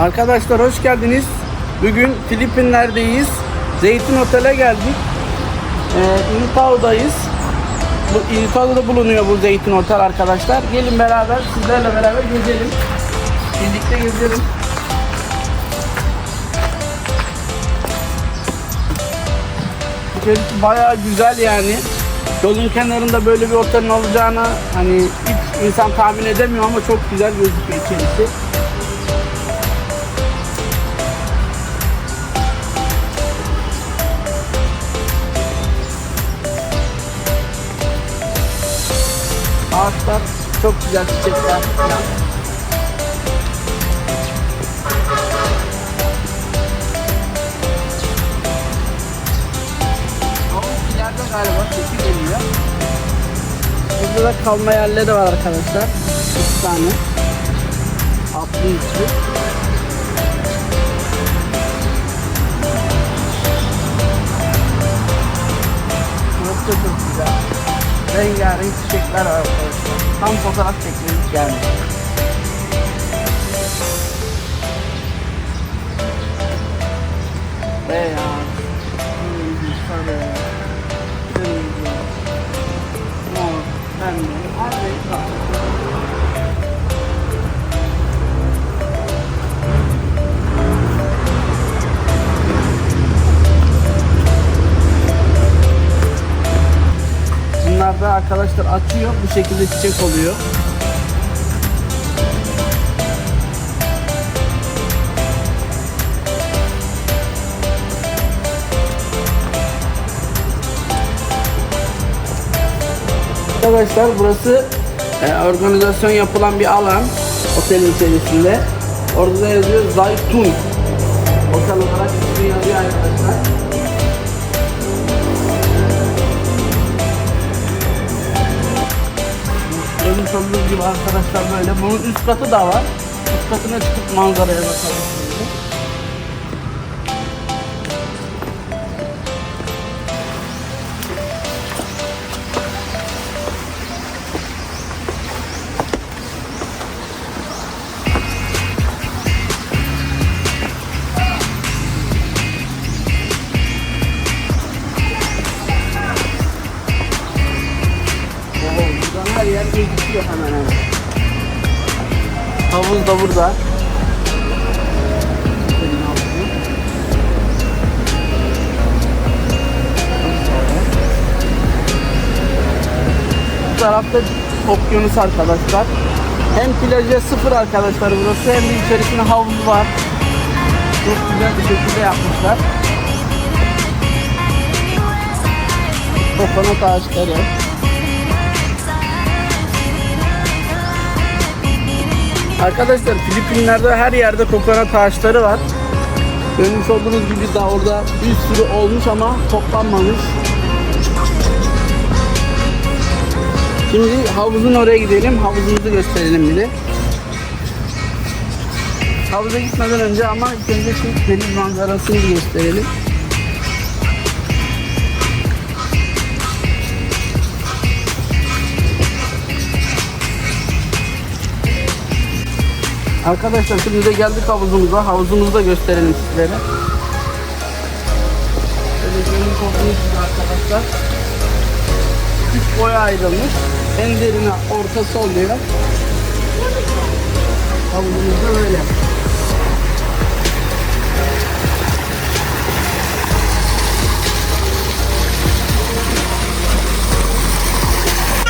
Arkadaşlar hoş geldiniz. Bugün Filipinler'deyiz. Zeytin Otel'e geldik. Ee, İltav'dayız. Bu İltav'da bulunuyor bu Zeytin Otel arkadaşlar. Gelin beraber sizlerle beraber gezelim. Birlikte gezelim. İçerisi bayağı güzel yani. Yolun kenarında böyle bir otelin olacağını hani hiç insan tahmin edemiyor ama çok güzel gözüküyor içerisi. Ağaçlar çok güzel çiçekler falan. Galiba sesi geliyor. Burada da kalma yerleri var arkadaşlar. İki tane. Atlı üstü. Rengarenk çiçekler var arkadaşlar. Tam fotoğraf çekmelik yani. Beyaz, sarı, kırmızı, mor, pembe, her renk var. Bunlar da arkadaşlar açıyor. Bu şekilde çiçek oluyor. Arkadaşlar burası e, organizasyon yapılan bir alan otelin içerisinde. Orada da yazıyor Zaytun. Otel olarak yazıyor arkadaşlar. Görmüş gibi arkadaşlar böyle. Bunun üst katı da var. Üst katına çıkıp manzaraya bakalım şimdi. Yer gözüküyor hemen hemen. Havuz da burada. Bu tarafta okyanus arkadaşlar. Hem plaja sıfır arkadaşlar burası hem de içerisinde havuz var. Çok güzel bir şekilde yapmışlar. Kokonat ağaçları. Arkadaşlar Filipinler'de her yerde kokonat ağaçları var. Görmüş olduğunuz gibi daha orada bir sürü olmuş ama toplanmamış. Şimdi havuzun oraya gidelim. Havuzumuzu gösterelim bir de. Havuza gitmeden önce ama önce şu deniz manzarasını gösterelim. Arkadaşlar şimdi de geldik havuzumuza. Havuzumuzu da gösterelim sizlere. Görmüş olduğunuz gibi arkadaşlar. Üç boya ayrılmış. En derine ortası oluyor. Havuzumuz da böyle.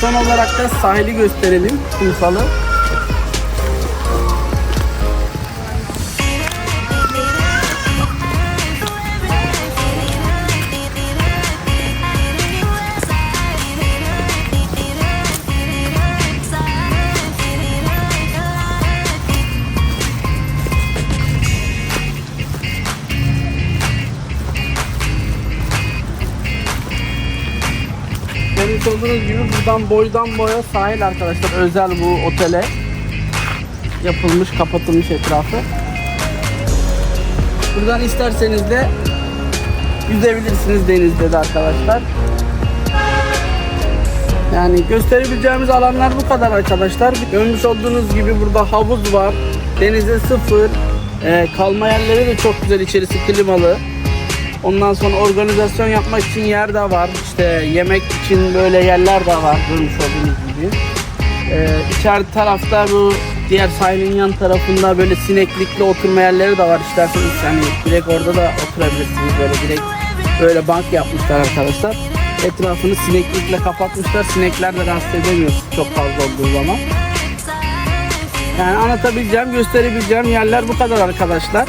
Son olarak da sahili gösterelim. Kumsalı. Görmüş olduğunuz gibi buradan boydan boya sahil arkadaşlar. Özel bu otele yapılmış, kapatılmış etrafı. Buradan isterseniz de yüzebilirsiniz denizde de arkadaşlar. Yani gösterebileceğimiz alanlar bu kadar arkadaşlar. Görmüş olduğunuz gibi burada havuz var. Denize sıfır. Ee, kalma yerleri de çok güzel. içerisi klimalı. Ondan sonra organizasyon yapmak için yer de var. İşte yemek için böyle yerler de var. Görmüş olduğunuz gibi. Ee, içeride tarafta bu diğer sahilin yan tarafında böyle sineklikli oturma yerleri de var. İsterseniz hani direkt orada da oturabilirsiniz. Böyle direkt böyle bank yapmışlar arkadaşlar. Etrafını sineklikle kapatmışlar. Sinekler de rahatsız edemiyor çok fazla olduğu zaman. Yani anlatabileceğim, gösterebileceğim yerler bu kadar arkadaşlar.